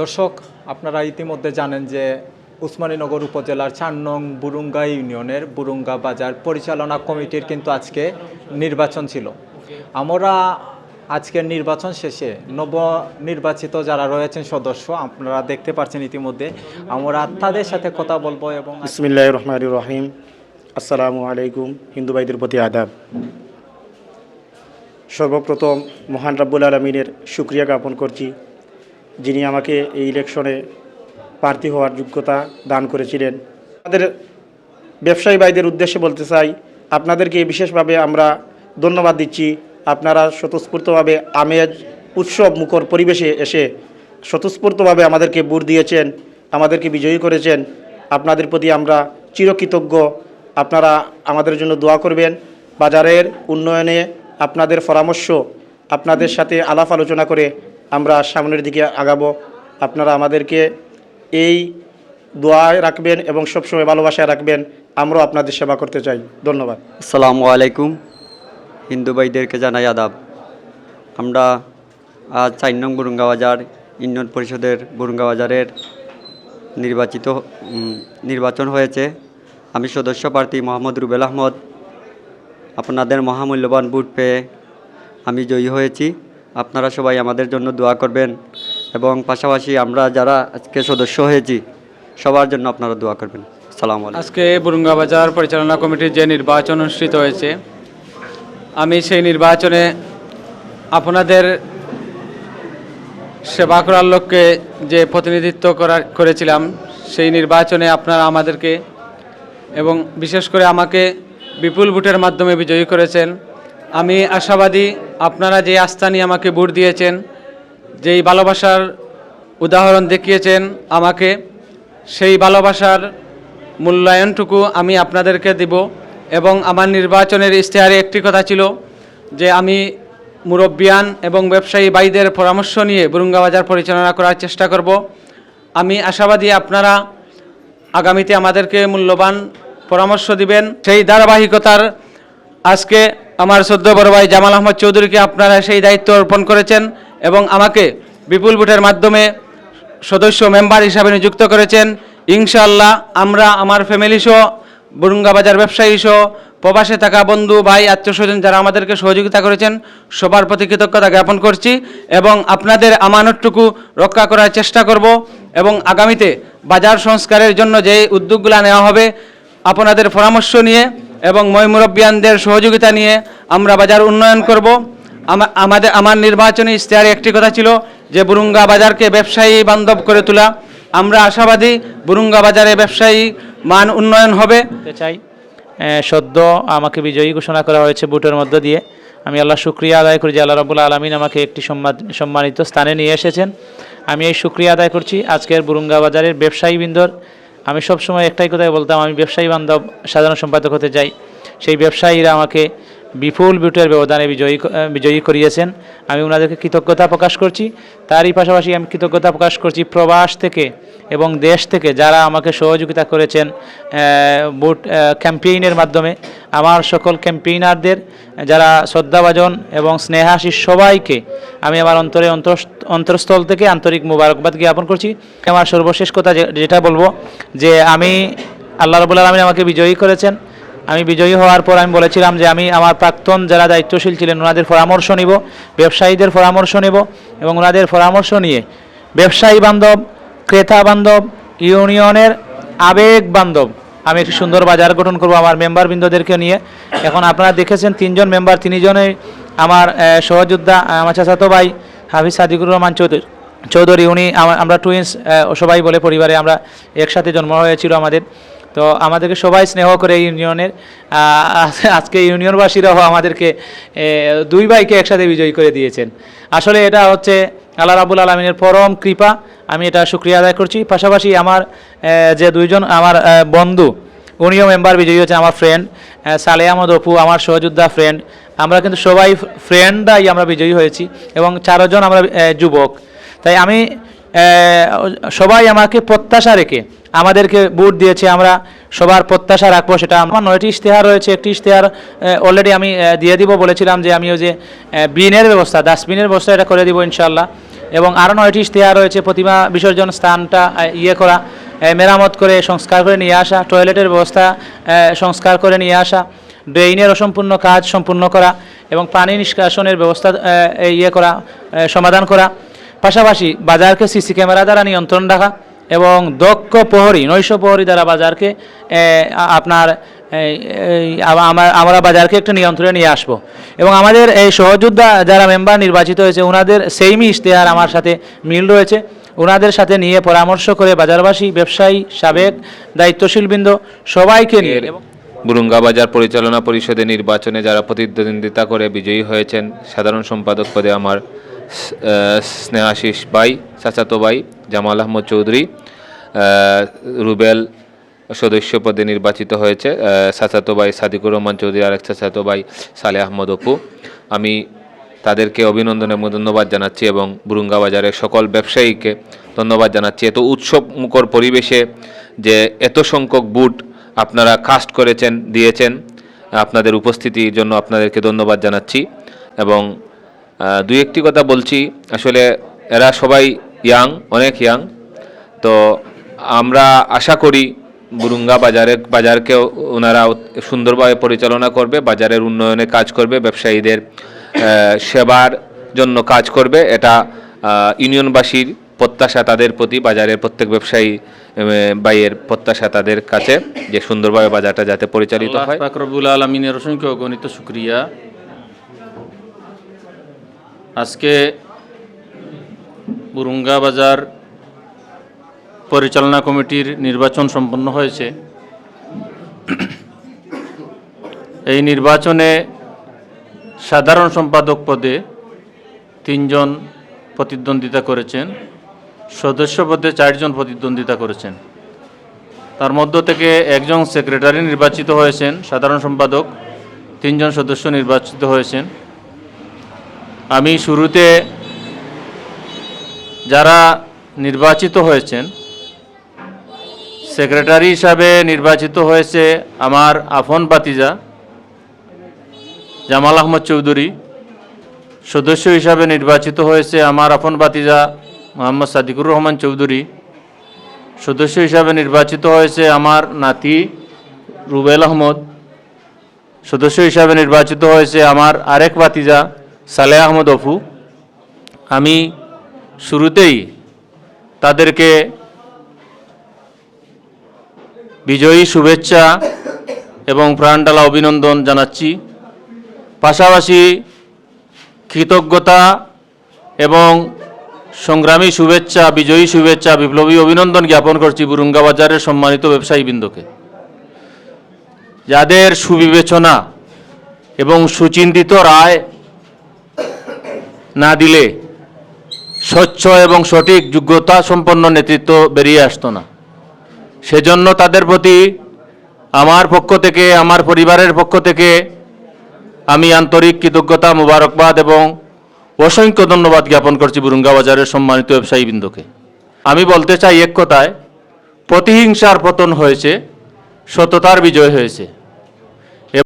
দর্শক, আপনারা ইতিমধ্যে জানেন যে উসমানীনগর উপজেলার চার নং বুরুঙ্গা ইউনিয়নের বুরুঙ্গা বাজার পরিচালনা কমিটির কিন্তু আজকে নির্বাচন ছিল। আমরা আজকের নির্বাচন শেষে নব নির্বাচিত যারা রয়েছেন সদস্য, আপনারা দেখতে পাচ্ছেন ইতিমধ্যে আমরা তাদের সাথে কথা বলব এবং বিসমিল্লাহ রহমান রহিম। আসসালামু আলাইকুম, হিন্দু ভাইদের প্রতি আদাব। সর্বপ্রথম মহান রাব্বুল আলমিনের সুক্রিয়া জ্ঞাপন করছি। যিনি আমাকে এই ইলেকশনে প্রার্থী হওয়ার যোগ্যতা দান করেছিলেন। আমাদের ব্যবসায়ী ভাইদের উদ্দেশ্যে বলতে চাই, আপনাদেরকে বিশেষভাবে আমরা ধন্যবাদ দিচ্ছি। আপনারা স্বতঃস্ফূর্তভাবে আমেজ উৎসব মুখর পরিবেশে এসে স্বতঃস্ফূর্তভাবে আমাদেরকে বুট দিয়েছেন, আমাদেরকে বিজয়ী করেছেন। আপনাদের প্রতি আমরা চিরকৃতজ্ঞ। আপনারা আমাদের জন্য দোয়া করবেন। বাজারের উন্নয়নে আপনাদের পরামর্শ, আপনাদের সাথে আলাপ আলোচনা করে আমরা সামনের দিকে আগাবো। আপনারা আমাদেরকে এই দোয়ায় রাখবেন এবং সবসময় ভালোবাসায় রাখবেন। আমরাও আপনাদের সেবা করতে চাই। ধন্যবাদ। আসসালামু আলাইকুম। হিন্দু ভাইদেরকে জানাই আদাব। আমরা আজ চার নং বুরুঙ্গা বাজার ইউনিয়ন পরিষদের বুরুঙ্গা বাজারের নির্বাচিত নির্বাচন হয়েছে। আমি সদস্য প্রার্থী মোহাম্মদ রুবেল আহমদ। আপনাদের মহামূল্যবান ভোট পেয়ে আমি জয়ী হয়েছি। আপনারা সবাই আমাদের জন্য দোয়া করবেন এবং পাশাপাশি আমরা যারা আজকে সদস্য হয়েছি, সবার জন্য আপনারা দোয়া করবেন। সালাম আজকে বুরুঙ্গা বাজার পরিচালনা কমিটির যে নির্বাচন অনুষ্ঠিত হয়েছে, আমি সেই নির্বাচনে আপনাদের সেবা করার লক্ষ্যে যে প্রতিনিধিত্ব করা, করেছিলাম, সেই নির্বাচনে আপনারা আমাদেরকে এবং বিশেষ করে আমাকে বিপুল ভোটের মাধ্যমে বিজয়ী করেছেন। আমি আশাবাদী আপনারা যে আস্থা নিয়ে আমাকে ভোট দিয়েছেন, যেই ভালোবাসার উদাহরণ দেখিয়েছেন আমাকে, সেই ভালোবাসার মূল্যায়নটুকু আমি আপনাদেরকে দেব এবং আমার নির্বাচনের ইশতেহারে একটি কথা ছিল যে আমি মুরব্বিয়ান এবং ব্যবসায়ী ভাইদের পরামর্শ নিয়ে বুরুঙ্গা বাজার পরিচালনা করার চেষ্টা করব। আমি আশাবাদী আপনারা আগামীতে আমাদেরকে মূল্যবান পরামর্শ দিবেন। সেই ধারাবাহিকতার আজকে আমার সদ্য বড় ভাই জামাল আহমদ চৌধুরীকে আপনারা সেই দায়িত্ব অর্পণ করেছেন এবং আমাকে বিপুল ভোটের মাধ্যমে সদস্য মেম্বার হিসাবে নিযুক্ত করেছেন। ইনশাআল্লাহ আমরা আমার ফ্যামিলি সহ, বুরুঙ্গা বাজার ব্যবসায়ী সহ, প্রবাসে থাকা বন্ধু, ভাই আত্মীয় স্বজন যারা আমাদেরকে সহযোগিতা করেছেন, সবার প্রতি কৃতজ্ঞতা জ্ঞাপন করছি এবং আপনাদের আমানতটুকু রক্ষা করার চেষ্টা করব এবং আগামীতে বাজার সংস্কারের জন্য যে উদ্যোগগুলো নেওয়া হবে, আপনাদের পরামর্শ নিয়ে এবং ময়মুরব্বিয়ানদের সহযোগিতা নিয়ে আমরা বাজার উন্নয়ন করব। আমাদের, আমার নির্বাচনী ইশতেহারে একটি কথা ছিল যে বুরুঙ্গা বাজারকে ব্যবসায়ী বান্ধব করে তোলা। আমরা আশাবাদী বুরুঙ্গা বাজারে ব্যবসায়ী মান উন্নয়ন হবে। চাই সদ্য আমাকে বিজয়ী ঘোষণা করা হয়েছে বুটের মধ্য দিয়ে। আমি আল্লাহ শুক্রিয়া আদায় করি যে আল্লাহ রবুল্লা আলমিন আমাকে একটি সম্মান- সম্মানিত স্থানে নিয়ে এসেছেন। আমি এই শুক্রিয়া আদায় করছি আজকের বুরুঙ্গা বাজারের ব্যবসায়ী বৃন্দর আমি সবসময় একটাই কথাই বলতাম, আমি ব্যবসায়ী বান্ধব, সাধারণ সম্পাদক হতে চাই। সেই ব্যবসায়ীরা আমাকে বিপুল বুটের ব্যবধানে বিজয়ী বিজয়ী করিয়েছেন। আমি ওনাদেরকে কৃতজ্ঞতা প্রকাশ করছি। তারই পাশাপাশি আমি কৃতজ্ঞতা প্রকাশ করছি প্রবাস থেকে এবং দেশ থেকে যারা আমাকে সহযোগিতা করেছেন বুট ক্যাম্পেইনের মাধ্যমে। আমার সকল ক্যাম্পেইনারদের, যারা শ্রদ্ধাভাজন এবং স্নেহাশিস সবাইকে আমি আমার অন্তরে অন্তর অন্তরস্থল থেকে আন্তরিক মুবারকবাদ জ্ঞাপন করছি। আমার সর্বশেষ কথা যেটা বলব যে, আমি আল্লাহ রবুল্লা আলমিন আমাকে বিজয়ী করেছেন। আমি বিজয়ী হওয়ার পর আমি বলেছিলাম যে আমি আমার প্রাক্তন যারা দায়িত্বশীল ছিলেন, ওনাদের পরামর্শ নিব, ব্যবসায়ীদের পরামর্শ নেব এবং ওনাদের পরামর্শ নিয়ে ব্যবসায়ী বান্ধব, ক্রেতা বান্ধব, ইউনিয়নের আবেগ বান্ধব আমি একটি সুন্দর বাজার গঠন করব আমার মেম্বারবৃন্দদেরকে নিয়ে। এখন আপনারা দেখেছেন তিনজন মেম্বার, তিনজনেই আমার সহযোদ্ধা, আমার চাচাতো ভাই হাফিজ সাদিকুর রহমান চৌধুরী চৌধুরী, উনি আমা- আমরা টুইন্স সবাই বলে পরিবারে আমরা একসাথে জন্ম হয়েছিল আমাদের। তো আমাদেরকে সবাই স্নেহ করে ইউনিয়নের আজকে ইউনিয়নবাসীরাও আমাদেরকে দুই ভাইকে একসাথে বিজয়ী করে দিয়েছেন। আসলে এটা হচ্ছে আল্লাহ রাবুল আলমিনের পরম কৃপা। আমি এটা শুক্রিয়া আদায় করছি। পাশাপাশি আমার যে দুইজন, আমার বন্ধু, উনিও মেম্বার বিজয়ী হচ্ছে আমার ফ্রেন্ড সালে আহমদ অপু, আমার সহযোদ্ধা ফ্রেন্ড আমরা কিন্তু সবাই ফ্রেন্ডরাই আমরা বিজয়ী হয়েছি এবং চারজন আমরা যুবক। তাই আমি সবাই আমাকে প্রত্যাশা রেখে আমাদেরকে বুট দিয়েছে, আমরা সবার প্রত্যাশা রাখব সেটা। আমার নয়টি ইশতেহার রয়েছে, একটি ইশতেহার অলরেডি আমি দিয়ে দিব, বলেছিলাম যে আমি ওই যে বিনের ব্যবস্থা, ডাস্টবিনের ব্যবস্থা এটা করে দিব ইনশাল্লাহ এবং আরও নয়টি ইশতেহার রয়েছে, প্রতিমা বিসর্জন, স্থানটা ইয়ে করা মেরামত করে, সংস্কার করে নিয়ে আসা, টয়লেটের ব্যবস্থা সংস্কার করে নিয়ে আসা, ড্রেইনের অসম্পূর্ণ কাজ সম্পূর্ণ করা এবং পানি নিষ্কাশনের ব্যবস্থা ইয়ে করা সমাধান করা। পাশাপাশি বাজারকে সিসি ক্যামেরা দ্বারা নিয়ন্ত্রণ রাখা এবং দক্ষ প্রহরী নৈশ প্রহরী দ্বারা বাজারকে আপনার আমরা বাজারকে একটা নিয়ন্ত্রণে নিয়ে আসব। এবং আমাদের এই সহযোদ্ধা যারা মেম্বার নির্বাচিত হয়েছে ওনাদের সেইমি ইশতেহার আমার সাথে মিল রয়েছে। ওনাদের সাথে নিয়ে পরামর্শ করে বাজারবাসী ব্যবসায়ী সাবেক দায়িত্বশীলবৃন্দ সবাইকে নিয়ে এবং বুরুঙ্গা বাজার পরিচালনা পরিষদের নির্বাচনে যারা প্রতিদ্বন্দ্বিতা করে বিজয়ী হয়েছেন সাধারণ সম্পাদক পদে আমার স্নেহাশিস বাই চাচাতো বাই জামাল আহমদ চৌধুরী রুবেল সদস্য পদে নির্বাচিত হয়েছে চাচাতো ভাই সাদিকুর রহমান চৌধুরী, আরেক চাচাতো ভাই সালে আহমদ অপু। আমি তাদেরকে অভিনন্দন এবং ধন্যবাদ জানাচ্ছি এবং বুরুঙ্গা বাজারের সকল ব্যবসায়ীকে ধন্যবাদ জানাচ্ছি। এত উৎসব মুখর পরিবেশে যে এত সংখ্যক বুট আপনারা কাস্ট করেছেন, দিয়েছেন, আপনাদের উপস্থিতির জন্য আপনাদেরকে ধন্যবাদ জানাচ্ছি এবং দুই একটি কথা বলছি। আসলে এরা সবাই ইয়াং অনেক ইয়াং। তো আমরা আশা করি বুরুঙ্গা বাজারে বাজারকেও ওনারা সুন্দরভাবে পরিচালনা করবে বাজারের উন্নয়নে কাজ করবে ব্যবসায়ীদের সেবার জন্য কাজ করবে। এটা ইউনিয়নবাসীর প্রত্যাশা তাদের প্রতি বাজারের প্রত্যেক ব্যবসায়ী বাইয়ের প্রত্যাশা তাদের কাছে যে সুন্দরভাবে বাজারটা যাতে পরিচালিত হয়। পাক রব্বুল আলমিনের অসংখ্য গণিত শুক্রিয়া। আজকে বুরুঙ্গা বাজার পরিচালনা কমিটির নির্বাচন সম্পন্ন হয়েছে। এই নির্বাচনে সাধারণ সম্পাদক পদে তিনজন প্রতিদ্বন্দ্বিতা করেছেন, সদস্য পদে চারজন প্রতিদ্বন্দ্বিতা করেছেন। তার মধ্য থেকে একজন সেক্রেটারি নির্বাচিত হয়েছেন, সাধারণ সম্পাদক, তিনজন সদস্য নির্বাচিত হয়েছেন। আমি শুরুতে যারা নির্বাচিত হয়েছেন, সেক্রেটারি হিসাবে নির্বাচিত হয়েছে আমার আফন বাতিজা জামাল আহমদ চৌধুরী। সদস্য হিসাবে নির্বাচিত হয়েছে আমার আফন বাতিজা মোহাম্মদ সাদিকুর রহমান চৌধুরী। সদস্য হিসাবে নির্বাচিত হয়েছে আমার নাতি রুবেল আহমদ। সদস্য হিসাবে নির্বাচিত হয়েছে আমার আরেক বাতিজা সালেহ আহমদ অফু, আমি শুরুতেই তাদেরকে বিজয়ী শুভেচ্ছা এবং প্রাণডালা অভিনন্দন জানাচ্ছি। পাশাপাশি কৃতজ্ঞতা এবং সংগ্রামী শুভেচ্ছা, বিজয়ী শুভেচ্ছা, বিপ্লবী অভিনন্দন জ্ঞাপন করছি বুরুঙ্গা বাজারের সম্মানিত ব্যবসায়ীবৃন্দকে। যাদের সুবিবেচনা এবং সুচিন্তিত রায় না দিলে স্বচ্ছ এবং সঠিক যোগ্যতা সম্পন্ন নেতৃত্ব বেরিয়ে আসতো না। সেজন্য তাদের প্রতি আমার পক্ষ থেকে, আমার পরিবারের পক্ষ থেকে আমি আন্তরিক কৃতজ্ঞতা, মুবারকবাদ এবং অসংখ্য ধন্যবাদ জ্ঞাপন করছি বুরুঙ্গা বাজারের সম্মানিত ব্যবসায়ীবৃন্দকে। আমি বলতে চাই এক কথায়, প্রতিহিংসার পতন হয়েছে, সততার বিজয় হয়েছে।